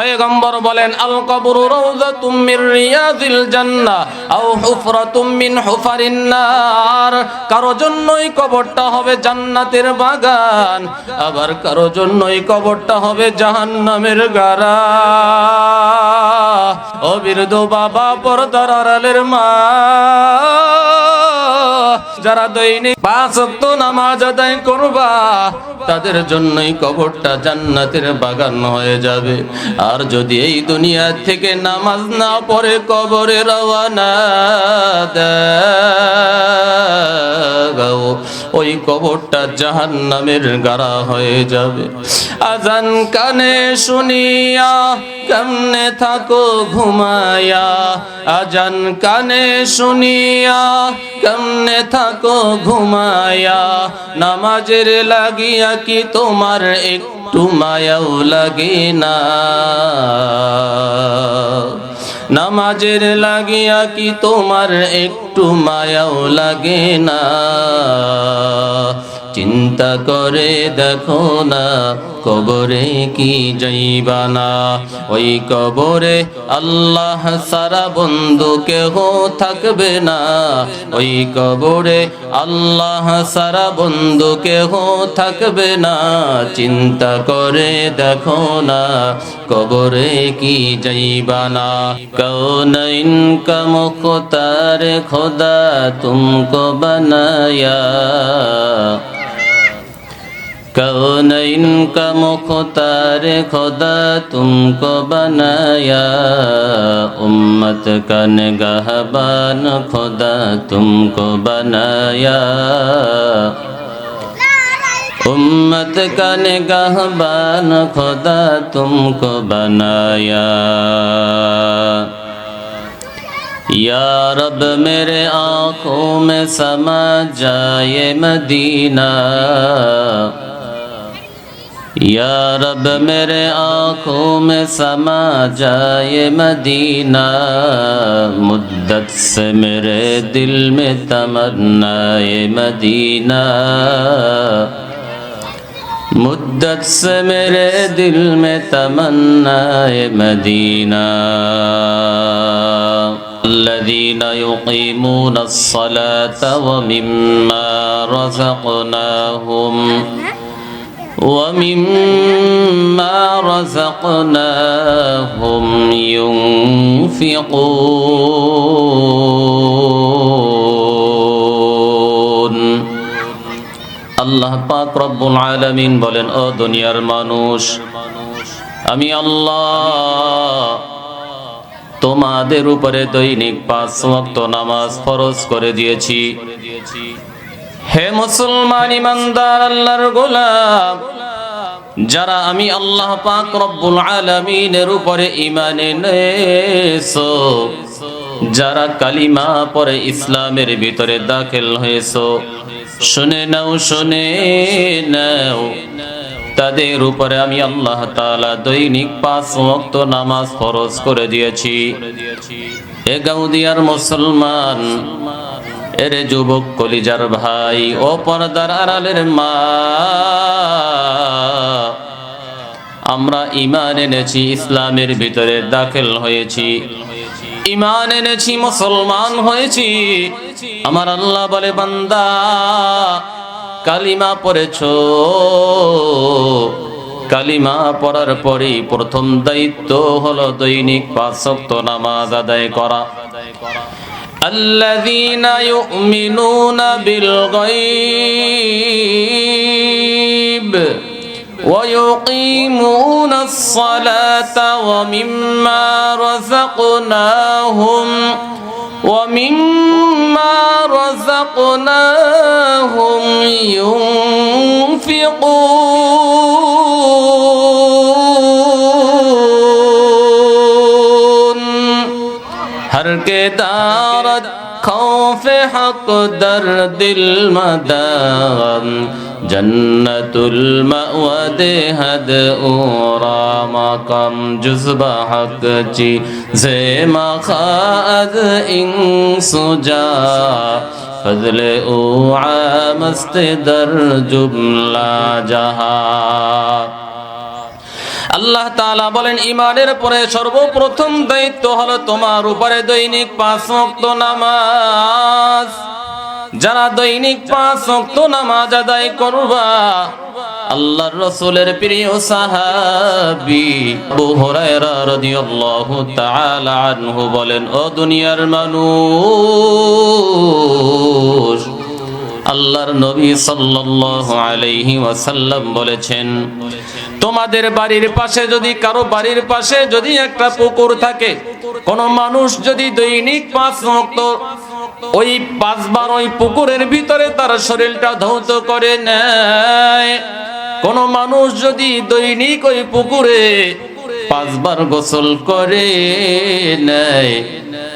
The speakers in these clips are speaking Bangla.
পয়গম্বর বলেন, আল কবরু রাউযাতুম মির রিয়াজিল জান্নাহ আও হুফরাতুম মিন হুফারিন নার। কারও জন্যই কবরটা হবে জান্নাতের বাগান, আবার কারও জন্যই কবরটা হবে জাহান্নামের গারা ও বীরদ বাবা পর্দার আড়ালের মা যারা দৈনিক পাঁচ ওয়াক্ত নামাজ আদায় করবা, তাদের জন্যই কবরটা জান্নাতের বাগান হয়ে যাবে। আর যদি এই দুনিয়া থেকে নামাজ না পড়ে, কবরে রওয়ানা দাও। ওই কবরটা জাহান্নামের গাড়া হয়ে যাবে। আজান কানে শুনিয়া, কেমনে থাকো ঘুমায়া? আজান কানে শুনিয়া, কেমনে থাকো ঘুমায়া, নামাজের লাগিয়া কি তোমার একটু মায়াও লাগে না? নামাজের লাগিয়া কি তোমার একটু মায়াও লাগে না? চিন্তা করে দেখো না, কবরে কি যাইবানা? ওই কবরে আল্লাহ সারা বন্ধু কেহ থাকবে না। ওই কবরে আল্লাহ সারা বন্ধু কেহ থাকবে না। চিন্তা করে দেখো না, কবরে কি যাইবানা? কৌনইন কা মুখতার খোদা, তুমকো বানায়া। کون ان کا مختار خدا تم کو بنایا امت کا نگہبان خدا تم کو بنایا امت کا نگاہ بان خدا تم کو بنایا یا رب میرے آنکھوں میں سما جائے مدینہ یا رب میرے آنکھوں میں سما جائے مدینہ مدت سے میرے دل میں تمنا مدینہ۔ مدت سے میرے دل میں تمنا مدینہ۔ الذين يقيمون الصلاة ومما رزقناهم۔ ومما رزقناهم ينفقون আল্লাহ পাক রব্বুল আলামিন বলেন ও দুনিয়ার মানুষ আমি আল্লাহ তোমাদের উপরে দৈনিক পাঁচ ওয়াক্ত নামাজ ফরজ করে দিয়েছি হে মুসলমান ইমানদার, আল্লাহর গোলাম, যারা আমি আল্লাহ পাক রব্বুল আলামিনের উপরে ঈমান এনেছো, যারা কালিমা পরে ইসলামের ভিতরে দাখিল হয়েছো, শুনে নাও শুনে নাও, তাদের উপরে আমি আল্লাহ তাআলা দৈনিক পাঁচ ওয়াক্ত নামাজ ফরজ করে দিয়েছি। এ গাউদিয়ার মুসলমান এরে যুবক কলিজার ভাই, ও পর্দার আড়ালের মা। আমরা ইমান এনেছি, ইসলামের ভিতরে দাখিল হয়েছি। ইমান এনেছি, মুসলমান হয়েছি। আমার আল্লাহ বলে, বান্দা, কালিমা পড়েছো। কালিমা পড়ার পরেই প্রথম দায়িত্ব হলো দৈনিক পাঁচ নামাজ আদায় করা। الذين يؤمنون بالغيب ويقيمون الصلاة ومما رزقناهم ومما رزقناهم ينفقون. ہر کے دارت خوف حق در دل مدام جنت المأو دے حد اورا مقام جزب حق چی زیما خاعد انس جا فضل اوعا مست در جملہ جہاں আল্লাহ তালা বলেন ইমানের পরে সর্বপ্রথম দায়িত্ব হলো তোমার উপরে দৈনিক পাঁচ ওয়াক্ত নামাজ। যারা দৈনিক পাঁচ ওয়াক্ত নামাজ আদায় করবা, আল্লাহর রসুলের প্রিয় সাহাবি আবু বলেন, ও দুনিয়ার মানুষ, আল্লাহর নবী সাল্লাল্লাহু আলাইহি ওয়াসাল্লাম বলেছেন তোমাদের বাড়ির পাশে যদি কারও বাড়ির পাশে যদি একটা পুকুর থাকে, কোন মানুষ যদি দৈনিক পাঁচ ওয়াক্ত ওই পাঁচবার ওই পুকুরের ভিতরে তার শরীরটা ধৌত করে নেয়, কোন মানুষ যদি দৈনিক ওই পুকুরে পাঁচবার গোসল করে নেয়,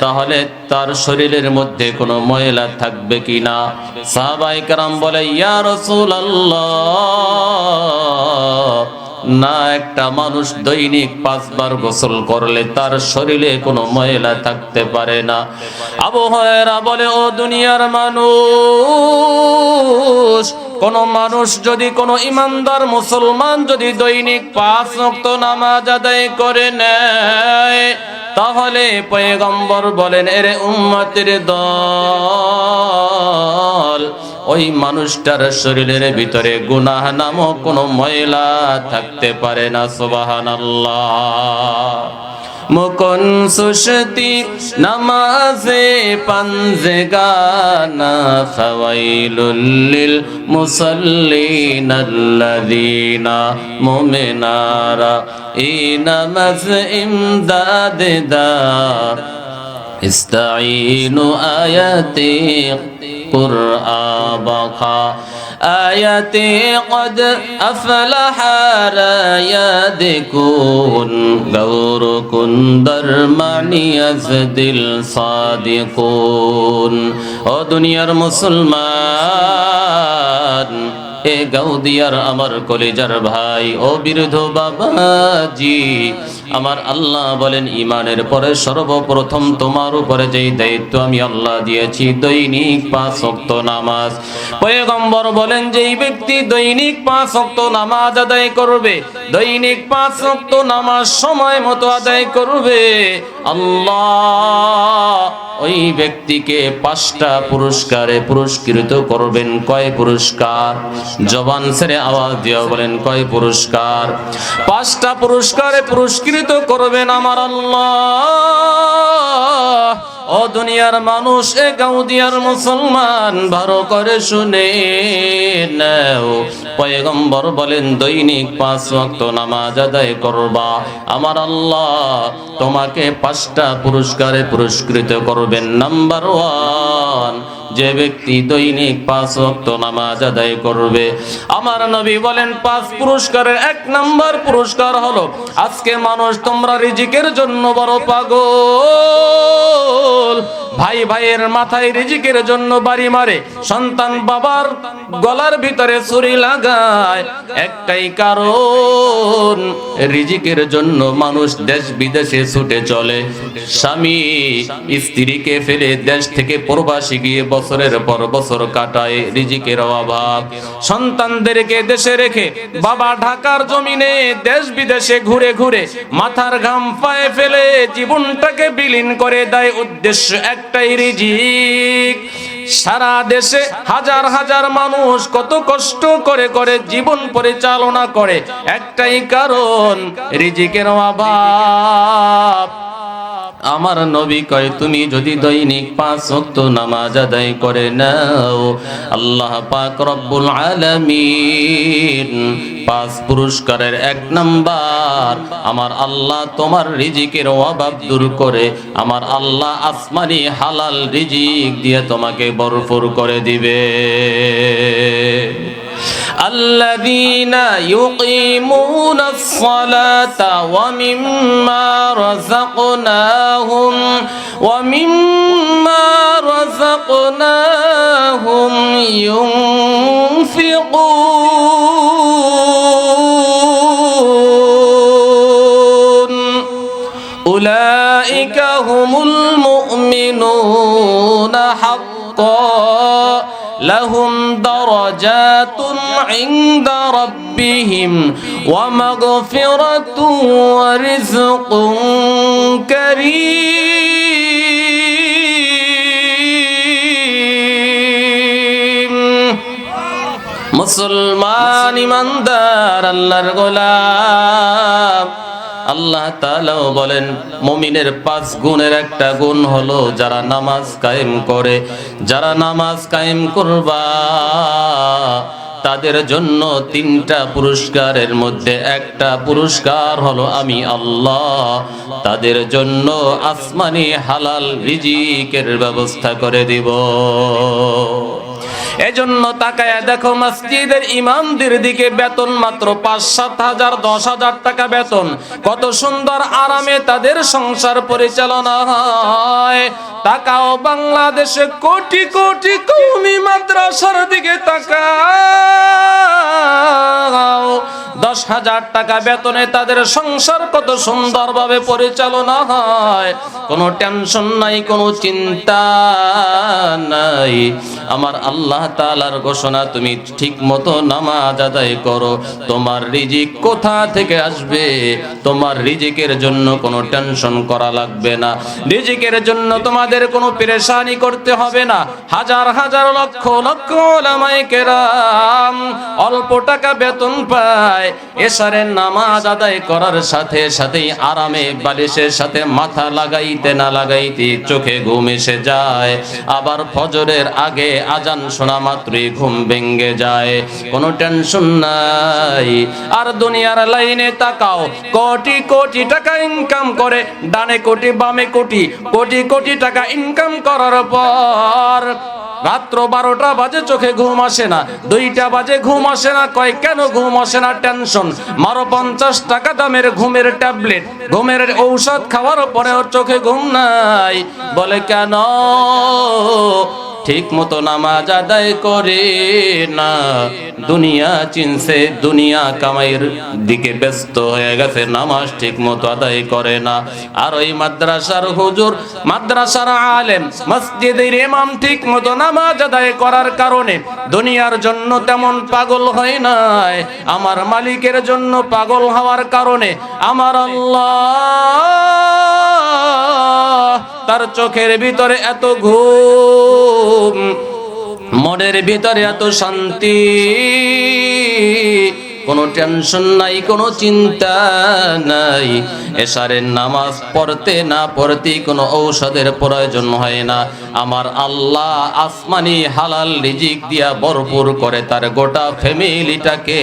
তাহলে তার শরীরের মধ্যে কোনো ময়লা থাকবে কিনা সাহাবাই কারাম বলে, ইয়া রসুল না একটা মানুষ দৈনিক পাঁচবার গোসল করলে তার শরীরে কোনো ময়লা থাকতে পারে না। আবহাওয়ারা বলে, ও দুনিয়ার মানুষ, কোন মানুষ যদি কোনো ইমানদার মুসলমান যদি দৈনিক পাঁচ রক্ত নামাজ আদায় করে নেয়, তাহলে পয়গম্বর বলেন, এর উম্মতের দল ওই মানুষটার শরীরের ভিতরে গুনাহ নামক কোনো ময়লা থাকতে পারে না সুবহানাল্লাহ মুকন সুশতি নামাজে পাঞ্জে গানা ফাওয়াইলুল মুসাল্লিন আল্লাযীনা মুমিনারা এই নামাজ ইমদাদ দা استعينوا آياتي قرآن بقى آياتي قد أفلح رايادكون غوركن درمعني يزدل صادقون ও দুনিয়ার মুসলমান এ গাউদিয়ার আমার কলেজার ভাই ও বিরুদ্ধ বাবাজি আমার আল্লাহ বলেন ইমানের পরে সর্বপ্রথম তোমার উপরে যেই দায়িত্ব আমি আল্লাহ দিয়েছি, দৈনিক পাঁচ ওয়াক্ত নামাজ। পয়গম্বর বলেন, যেই ব্যক্তি দৈনিক পাঁচ ওয়াক্ত নামাজ আদায় করবে, দৈনিক পাঁচ ওয়াক্ত নামাজ সময় মতো আদায় করবে, আল্লাহ ওই ব্যক্তিকে পাঁচটা পুরস্কারে পুরস্কৃত করবেন। কয় পুরস্কার? জবান ছেড়ে আওয়াজ দিয়া বলেন, কয় পুরস্কার? পাঁচটা পুরস্কারে পুরস্কৃত করবেন আমার আল্লাহ। ও দুনিয়ার মানুষ, এ গাউদিয়ার মুসলমান, ভালো করে শুনে নাও। পয়গম্বর বলেন, দৈনিক পাঁচ ওয়াক্ত নামাজ আদায় করবা। আমার আল্লাহ তোমাকে পাঁচটা পুরস্কারে পুরস্কৃত করবেন। নাম্বার ওয়ান, যে ব্যক্তি দৈনিক পাঁচ ওয়াক্ত নামাজ আদায় করবে। আমার নবী বলেন, পাঁচ পুরস্কারের এক নাম্বার পুরস্কার হলো, আজকে মানুষ তোমরা রিজিকের জন্য বড় পাগল। ভাই ভাইয়ের মাথায় রিজিকের জন্য বাড়ি মারে। সন্তান বাবার গলার ভিতরে ছুরি লাগায়। একটাই কারণ, রিজিকের জন্য মানুষ দেশ বিদেশে ছুটে চলে। স্বামী স্ত্রীকে ফেলে দেশ থেকে প্রবাসী গিয়ে বছরের পর বছর কাটায় রিজিকের অভাব। সন্তানদেরকে দেশে রেখে বাবা ঢাকার জমিনে দেশ বিদেশে ঘুরে ঘুরে মাথার ঘাম পায়ে ফেলে জীবনটাকে বিলীন করে দেয়। উদ্দেশ্য একটাই রিজিক। সারা দেশে হাজার হাজার মানুষ কত কষ্ট করে করে জীবন পরিচালনা করে। একটাই কারণ, রিজিকের অভাব। আমার নবী কয়, তুমি যদি দৈনিক পাঁচ ওয়াক্ত নামাজ আদায় করে নাও, আল্লাহ পাক রব্বুল আলামিন পাঁচ পুরস্কারের এক নাম্বার, আমার আল্লাহ তোমার রিজিকের অভাব দূর করে, আমার আল্লাহ আসমানি হালাল রিজিক দিয়ে তোমাকে ভরপুর করে দিবে। الذين يقيمون الصلاة ومما رزقناهم ومما رزقناهم ينفقون. أولئك هم المؤمنون حقا. لهم درجات عند ربهم ومغفرة ورزق كريم. مسلمان من دار الله الغلام আল্লাহ তাআলাও বলেন, মুমিনের পাঁচ গুণের একটা গুণ হলো যারা নামাজ কায়েম করে। যারা নামাজ কায়েম করবা, তাদের জন্য তিনটা পুরস্কারের মধ্যে একটা পুরস্কার হলো আমি আল্লাহ। তাদের জন্য আসমানি হালাল রিজিকের ব্যবস্থা করে দিব। এজন্য তাকায় দেখো মসজিদের ইমামদের দিকে বেতন মাত্র পাঁচ সাত হাজার, দশ হাজার টাকা বেতন। কত সুন্দর আরামে তাদের সংসার পরিচালনা হয়। তাকাও বাংলাদেশে কোটি কোটি কৌমি মাদ্রাসার দিকে তাকাও। দশ হাজার টাকা বেতনে তাদের সংসার কত সুন্দরভাবে পরিচালনা হয়। কোনো টেনশন নাই, কোনো চিন্তা নাই। আমার আল্লাহ তাআলার ঘোষণা, তুমি ঠিক মতো নামাজ আদায় করো। তোমার রিজিক কোথা থেকে আসবে? তোমার রিজিকের জন্য কোনো টেনশন করা লাগবে না। রিজিকের জন্য তোমাদের কোনো পেরেশানি করতে হবে না। হাজার হাজার লক্ষ লক্ষ কেরাম অল্প টাকা বেতন পায়। এসারে নামাজ আদায় করার সাথে সাথেই আরামে, বালিশের সাথে মাথা লাগাইতে না লাগাইতে চোখে ঘুম এসে যায়। আবার ফজরের আগে আজান শোনা মাত্রই ঘুম ভেঙ্গে যায়। কোনো টেনশন নাই। আর দুনিয়ার লাইনে তাকাও। কোটি কোটি টাকা ইনকাম করে, ডানে কোটি বামে কোটি কোটি কোটি টাকা ইনকাম করার পর রাত্র বারোটা বাজে চোখে ঘুম আসে না, দুইটা বাজে ঘুম আসে না, কয় কেন ঘুম আসে না টেনশন মারো পঞ্চাশ টাকা দামের ঘুমের ট্যাবলেট ঘুমের ঔষধ খাওয়ার পরেও চোখে ঘুম নাই। বলে কেন? ঠিক মতো নামাজ আদায় করে না। দুনিয়া চিনছে, দুনিয়া কামাইয়ের দিকে ব্যস্ত হয়ে গেছে, নামাজ ঠিক মতো আদায় করে না। আর ওই মাদ্রাসার হুজুর, মাদ্রাসার আলেম, মসজিদের ইমাম ঠিক মতো নামাজ আদায় করার কারণে দুনিয়ার জন্য তেমন পাগল হয় নাই। আমার মালিকের জন্য পাগল হওয়ার কারণে আমার আল্লাহ তার চোখের ভিতরে এত ঘুম মনের ভিতরে এত শান্তি। কোনো টেনশন নাই, কোনো চিন্তা নাই। এশারের নামাজ পড়তে না পড়তে কোনো ঔষধের প্রয়োজন হয় না। আমার আল্লাহ আসমানি হালাল রিজিক দিয়া ভরপুর করে তার গোটা ফ্যামিলিটাকে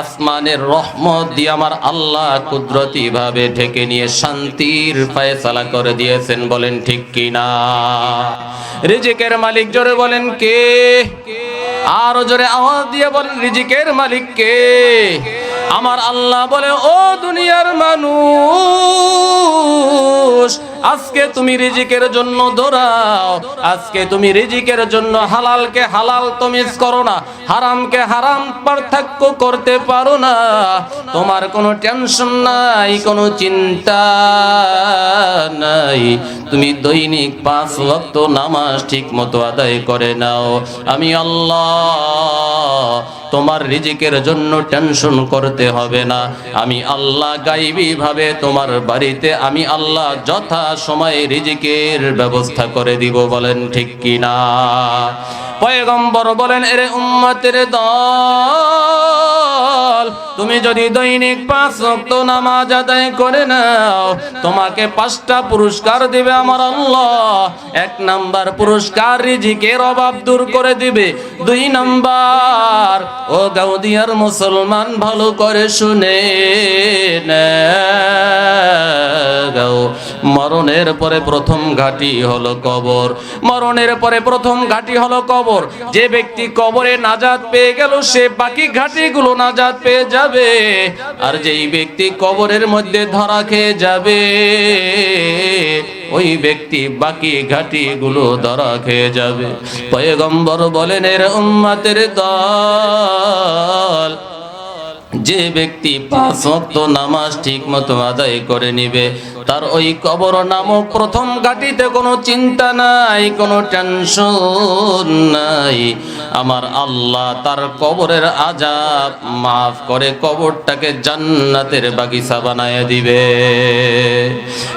আসমানের রহমত দিয়ে আমার আল্লাহ কুদরতি ভাবে ঢেকে নিয়ে শান্তির ফায়সালা করে দিয়েছেন, বলেন ঠিক কিনা? রিজিকের মালিক জোরে বলেন কে? আরও জোরে আওয়াজ দিয়ে বলেন রিজিকের মালিক কে? আমার আল্লাহ বলে, ও দুনিয়ার মানুষ আজকে তুমি রিজিকের জন্য দৌড়াও। আজকে তুমি রিজিকের জন্য হালালকে হালাল তমিজ করো না। হারামকে হারাম পার্থক্য করতে পারো না। তোমার কোনো টেনশন নাই, কোনো চিন্তা নাই। তুমি দৈনিক পাঁচ ওয়াক্ত নামাজ ঠিক মতো আদায় করে নাও। আমি আল্লাহ, তোমার রিজিকের জন্য টেনশন করতে হবে না। আমি আল্লাহ গাইবি ভাবে তোমার বাড়িতে আমি আল্লাহ যথা সময়ে রিজিকের ব্যবস্থা করে দিব বলেন ঠিক কিনা? পয়গম্বর বলেন এরে উম্মতের দল তুমি যদি দৈনিক পাঁচ ওয়াক্ত নামাজ আদায় করে নাও, তোমাকে পাঁচটা পুরস্কার দিবে আমার আল্লাহ। এক নাম্বার পুরস্কার রিজিকের অভাব দূর করে দিবে। দুই নাম্বার, ও গাউদিয়ার মুসলমান, ভালো করে শুনে গাও মরণের পরে প্রথম ঘাটি হলো কবর। মরণের পরে প্রথম ঘাটি হলো কবর। যে ব্যক্তি কবরে নাজাত পেয়ে গেল, সে বাকি ঘাটিগুলো নাজাত পেয়ে যাবে, আর যেই ব্যক্তি কবরের মধ্যে ধরা খেয়ে যাবে, ওই ব্যক্তি বাকি ঘাটি গুলো ধরা খেয়ে যাবে। পয়গম্বর বলেন, এর উম্মাতের দল, যে ব্যক্তি পাঁচ নামাজ ঠিক মতো আদায় করে নিবে তার ওই কবর নামক প্রথম ঘাটিতে কোনো চিন্তা নাই, কোনো টেনশন নাই। আমার আল্লাহ তার কবরের আজাব মাফ করে কবরটাকে জান্নাতের বাগিচা বানায় দিবে।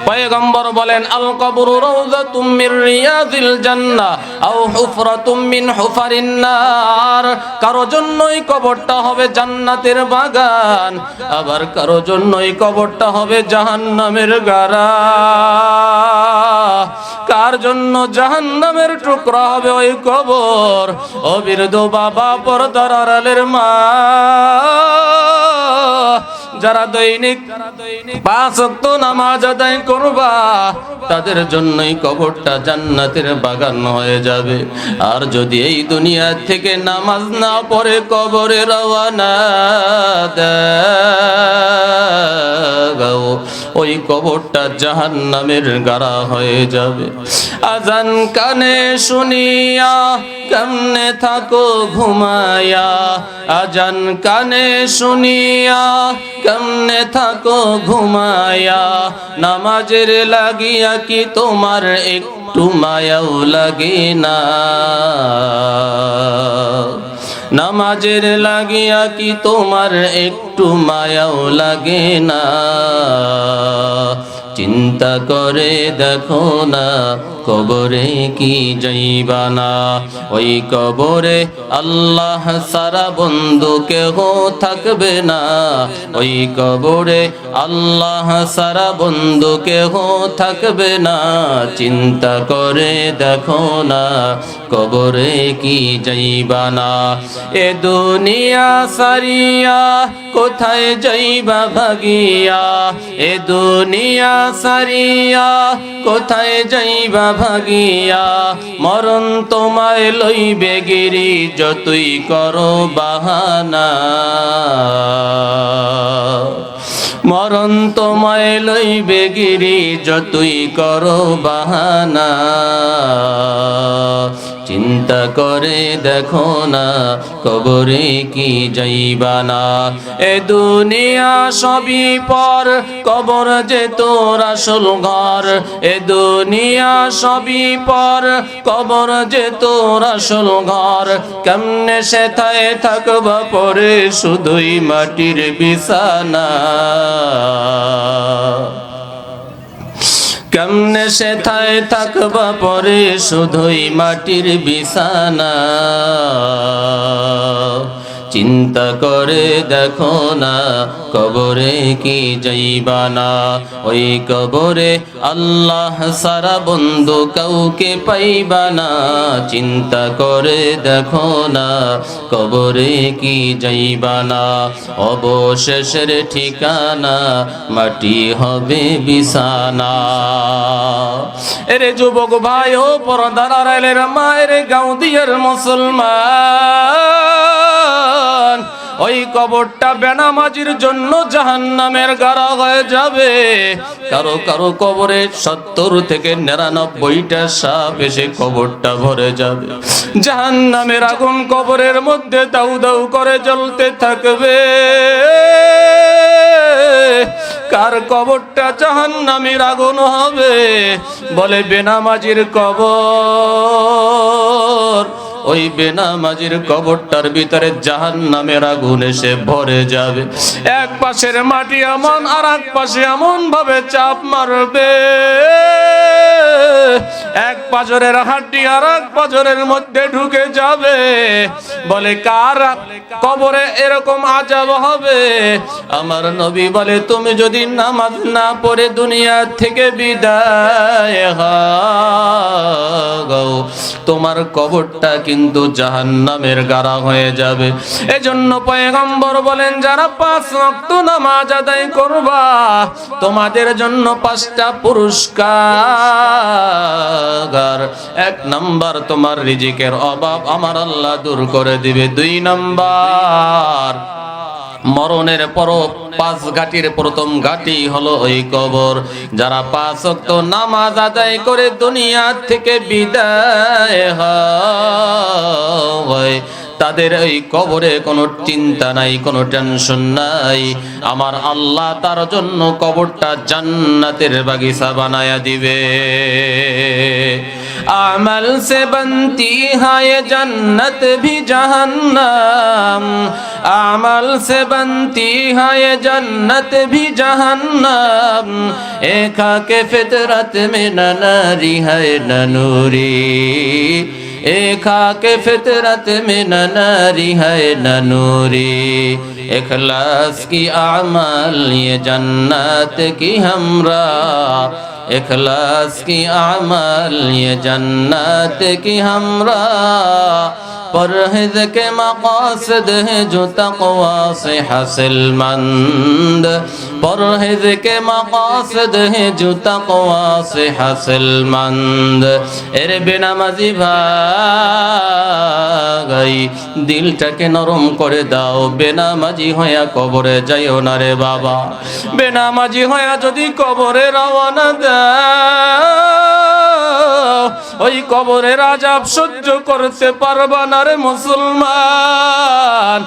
পয়গম্বর বলেন, আল কবর রাউযাতুম মির রিয়াজিল জান্নাহ আও হুফরাতুম মিন হুফারিন নার। কারও জন্যই কবরটা হবে জান্নাতের বাগান, আবার কারও জন্যই কবরটা হবে জাহান্নামের গারা কার জন্য জাহান্নামের টুকরা হবে ওই কবর? অবিরদ বাবা পর্দার আড়ালের মা। যারা দৈনিক পাঁচ ওয়াক্ত নামাজ আদায় করবা, তাদের জন্যই কবরটা জান্নাতের বাগান হয়ে যাবে। আর যদি এই দুনিয়া থেকে নামাজ না পড়ে, কবরে রওয়ানা ওই কবরটা জাহান্নামের গাড়া হয়ে যাবে। আজান কানে শুনিয়া কেমনে থাকো ঘুমায়া। আজান কানে শুনিয়া কেমনে থাকো ঘুমায়া নামাজের লাগিয়া কি তোমার একটু মায়াও লাগে না? নামাজের লাগিয়া কি তোমার একটু মায়াও লাগে না? চিন্তা করে দেখো না, কবরে কি যাইবানা। ওই কবরে আল্লাহ সারা বন্ধু কেহ থাকবে না। ওই কবরে আল্লাহ সারা বন্ধু কেহ থাকবে না। চিন্তা করে দেখো না, কবরে কি যাইবানা। এ দুনিয়া সারিয়া কোথায় যাইবা ভাগিয়া? এ দুনিয়া সারিয়া, কোথায় যাইবা ভাগিয়া? মরণ তোমায় লইবে গিরি, যতই করো বাহানা। মরণ তোমায় লইবে গিরি, যতই করো বাহানা। চিন্তা করে দেখো না, কবরে কি যাইবানা। এ দুনিয়া সবই পর, কবর যে তোর আসল ঘর। এ দুনিয়া সবই পর, কবর যে তোর আসল ঘর। কেমনে সেথায় থাকবা পরে শুধুই মাটির বিছানা। কেমনে সেথায় থাকবা পরে শুধুই মাটির বিছানা? চিন্তা করে দেখো না, কবরে কি যাইবানা? ওই কবরে আল্লাহ সারা বন্ধু কাউকে পাইবানা। চিন্তা করে দেখো না, কবরে কি যাইবানা? অবশেষের ঠিকানা মাটি হবে বিছানা। এরে যুবক ভাই ও পরদার মায়ের গাউদিয়ার মুসলমান। ওই কবরটা বেনামাজির জন্য জাহান্নামের গাড়া হয়ে যাবে। কারও কারও কবরে সত্তর থেকে নিরানব্বইটা সাপ এসে কবরটা ভরে যাবে। জাহান্নামের আগুন কবরের মধ্যে দাউ দাউ করে জ্বলতে থাকবে। কার কবরটা জাহান্নামের আগুন হবে? বলে বেনামাজির কবর। ওই বেনামাজির কবরটার ভিতরে জাহান নামের আগুন এসে ভরে যাবে। এক পাশের মাটি এমন, আর এক পাশে এমন ভাবে চাপ মারবে। এক পাজরের হাড্ডি আর এক পাজরের মধ্যে ঢুকে যাবে। বলে, কার কবরে এরকম আজাব হবে? আমার নবী বলে, তুমি যদি নামাজ না পড়ে দুনিয়া থেকে বিদায় তোমার কবরটা কিন্তু জাহান্নামের গাড়া হয়ে যাবে। এজন্য পয়গম্বর বলেন, যারা পাঁচ রক্ত নামাজ আদায় করবা, তোমাদের জন্য পাঁচটা পুরস্কার। এক নাম্বার তোমার রিজিকের অভাব আমার আল্লাহ দূর করে দিবে। দুই নাম্বার মরণের পর পাঁচ ঘাটির প্রথম ঘাটি হলো ওই কবর। যারা পাঁচ অক্ত নামাজ আদায় করে দুনিয়া থেকে বিদায় হয়। তাদের এই কবরে কোনো চিন্তা নাই, কোনো টেনশন নাই। আমার আল্লাহ তার জন্য কবরটা জান্নাতের বাগিচা বানায়া দিবে। আমল সে বন্তি হায় জন্নত ভি জাহান্নাম। আমল সে বন্তি হায় জন্নত ভি জাহান্নাম। একা কে ফিতরত মে না নারী হায় না নূরী। ایک آکے فطرت میں نہ ناری ہے، نہ نوری۔ اخلاص کی عمل یہ جنت کی ہمراہ۔ اخلاص کی عمل یہ جنت کی ہمراہ۔ پرہز کے مقاصد ہے جو تقوا سے حاصل مند پرہز کے مقاصد ہے جو تقوا سے حاصل مند ارے بنا مزی ভাই দিলটাকে নরম করে দাও বেনামাজি হইয়া কবরে যাইও না রে বাবা বেনামাজি হইয়া যদি কবরে রওনা দাও ওই কবরের আজাব সহ্য করতে পারবা না রে মুসলমান।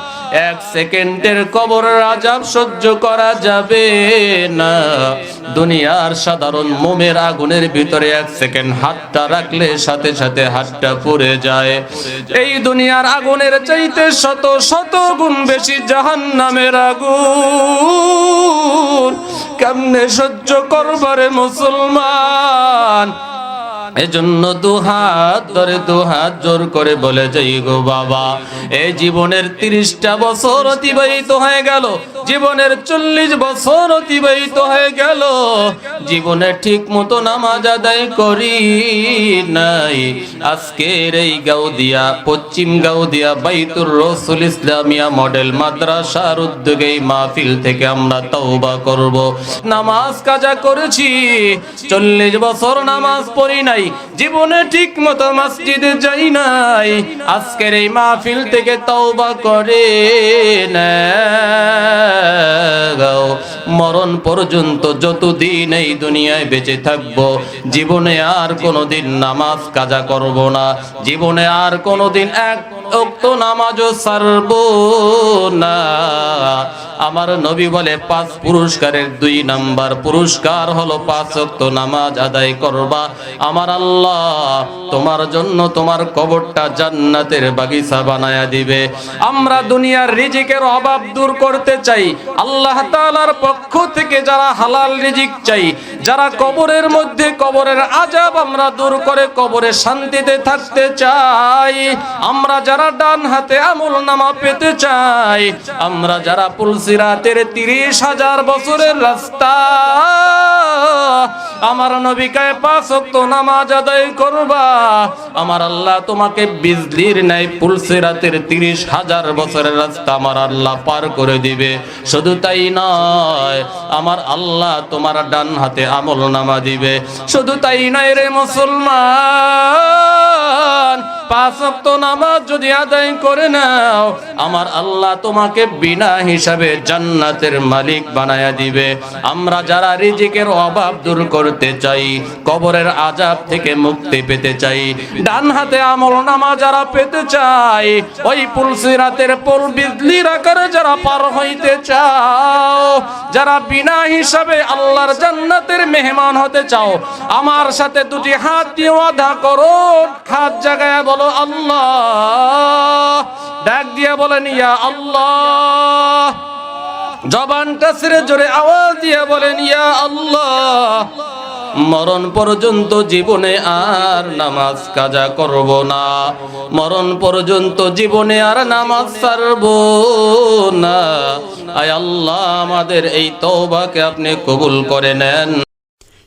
এক সেকেন্ডের কবরের আজাব সহ্য করা যাবে না। দুনিয়ার সাধারণ মোমের আগুনের ভিতরে এক সেকেন্ড হাতটা রাখলে সাথে সাথে হাতটা পুড়ে যায়। এই দুনিয়ার আগুনের চাইতে শত শত গুণ বেশি জাহান নামের আগুন। কেমনে সহ্য করবারে মুসলমান? এজন্য দু হাত ধরে দু হাত জোর করে বলে, যাই গো বাবা, এই জীবনের তিরিশটা বছর অতিবাহিত হয়ে গেল। জীবনের চল্লিশ বছর অতিবাহিত হয়ে গেল। জীবনে ঠিক মতো নামাজ আদায় করি নাই। আজকের এই গাউদিয়া, পশ্চিম গাউদিয়া বাইতুর রসুল ইসলামিয়া মডেল মাদ্রাসার উদ্যোগে মাহফিল থেকে আমরা তওবা করব। নামাজ কাজা করেছি। চল্লিশ বছর নামাজ পড়ি নাই। জীবনে ঠিক মতো মসজিদে যাই নাই, আজকের এই মাহফিল থেকে তওবা করে নাও। মরণ পর্যন্ত যতদিন এই দুনিয়ায় বেঁচে থাকব, জীবনে আর কোনোদিন নামাজ কাজা করব না। জীবনে আর কোনোদিন এক উক্ত নামাজও সারব না। আমার নবী বলে, পাঁচ পুরস্কারের দুই নাম্বার পুরস্কার হলো পাঁচ উক্ত নামাজ আদায় করবা। আমার আল্লাহ তোমার জন্য তোমার কবরটা জান্নাতের বাগিচা বানায়া দিবে। আমরা দুনিয়ার রিজিকের অভাব দূর করতে চাই। আল্লাহ তাআলার পক্ষ থেকে যারা হালাল রিজিক চাই, যারা কবরের মধ্যে কবরের আজাব আমরা দূর করে কবরে শান্তিতে থাকতে চাই। আমরা যারা ডান হাতে আমল নামা পেতে চাই, আমরা যারা পুলসিরাতের তিরিশ হাজার বছরের রাস্তা আমার নবিকায় পাঁচ ওয়াক্ত নামাজ আদায় করবা। আমার আল্লাহ তোমাকে বিজলির নাই পুলসে রাতের তিরিশ হাজার বছরের রাস্তা আমার আল্লাহ পার করে দিবে। শুধু তাই নয়, আমার আল্লাহ তোমার ডান হাতে আমল নামা দিবে। শুধু তাই নয় রে মুসলমান। পাঁচ ওয়াক্ত নামাজ যদি আদায় করে নাও, আমার আল্লাহ তোমাকে বিনা হিসাবে জান্নাতের মালিক দিবে। আমরা যারা রিজিকের অভাব দূর করতে চাই, কবরের আজাব থেকে মুক্তি পেতে চাই ডান হাতে আমল নামা যারা পেতে চাই ওই পুলসিরাতের পুল বিজলির আকারে যারা পার হইতে চাও, যারা বিনা হিসাবে আল্লাহর জান্নাতের মেহমান হতে চাও, আমার সাথে দুটি হাত দিয়ে ওয়াদা করো, হাত আল্লাহ। ডাক দিয়ে বলেন, ইয়া আল্লাহ। জবানটা ছেড়ে জোরে আওয়াজ দিয়ে বলেন, ইয়া আল্লাহ। মরণ পর্যন্ত জীবনে আর নামাজ কাজা করব না। মরণ পর্যন্ত জীবনে আর নামাজ ছাড়ব না। আয় আল্লাহ, আমাদের এই তওবাকে আপনি কবুল করে নেন।